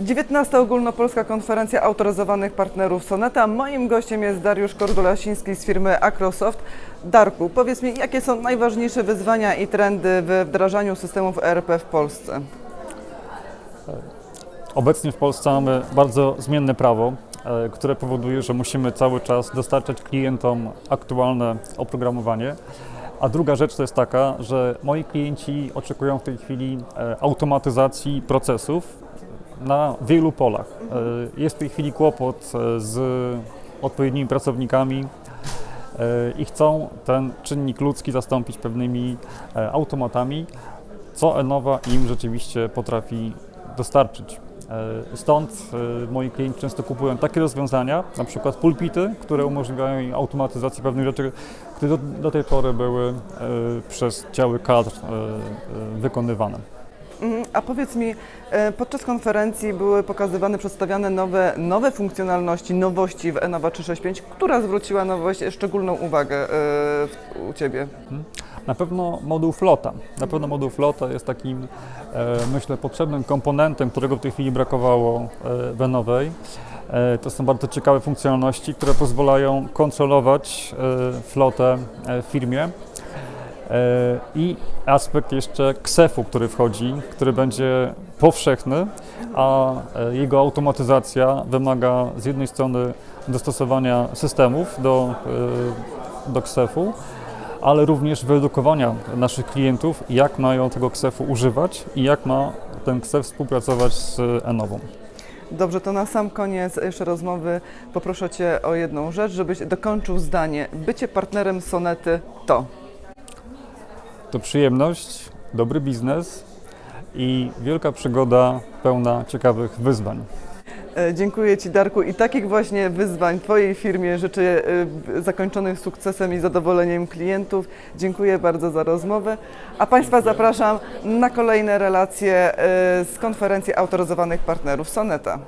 19. Ogólnopolska Konferencja Autoryzowanych Partnerów Soneta. Moim gościem jest Dariusz Kordulasiński z firmy Acrosoft. Darku, powiedz mi, jakie są najważniejsze wyzwania i trendy w wdrażaniu systemów ERP w Polsce? Obecnie w Polsce mamy bardzo zmienne prawo, e, które powoduje, że musimy cały czas dostarczać klientom aktualne oprogramowanie. A druga rzecz to jest taka, że moi klienci oczekują w tej chwili e, automatyzacji procesów na wielu polach. E, Jest w tej chwili kłopot e, z odpowiednimi pracownikami e, i chcą ten czynnik ludzki zastąpić pewnymi automatami, co Enowa im rzeczywiście potrafi dostarczyć. Stąd moi klienci często kupują takie rozwiązania, na przykład pulpity, które umożliwiają im automatyzację pewnych rzeczy, które do, do tej pory były przez działy kadr wykonywane. Mhm, A powiedz mi, e, podczas konferencji były pokazywane, przedstawiane nowe, nowe funkcjonalności, nowości w Enova 365. Która zwróciła nowość, szczególną uwagę e, u Ciebie? Na pewno moduł flota. Na pewno moduł flota jest takim, e, myślę, potrzebnym komponentem, którego w tej chwili brakowało e, w nowej. E, to są bardzo ciekawe funkcjonalności, które pozwalają kontrolować e, flotę e, w firmie. E, I aspekt jeszcze KSEF-u, który wchodzi, który będzie powszechny, a e, jego automatyzacja wymaga z jednej strony dostosowania systemów do, e, do KSEF-u, ale również wyedukowania naszych klientów, jak mają tego KSEF-u używać i jak ma ten KSEF współpracować z Enową. Dobrze, to na sam koniec jeszcze rozmowy poproszę Cię o jedną rzecz, żebyś dokończył zdanie. Bycie partnerem Sonety to. To przyjemność, dobry biznes i wielka przygoda pełna ciekawych wyzwań. E, Dziękuję Ci, Darku, i takich właśnie wyzwań Twojej firmie życzę e, zakończonych sukcesem i zadowoleniem klientów. Dziękuję bardzo za rozmowę, a Państwa zapraszam na kolejne relacje e, z konferencji autoryzowanych partnerów Soneta.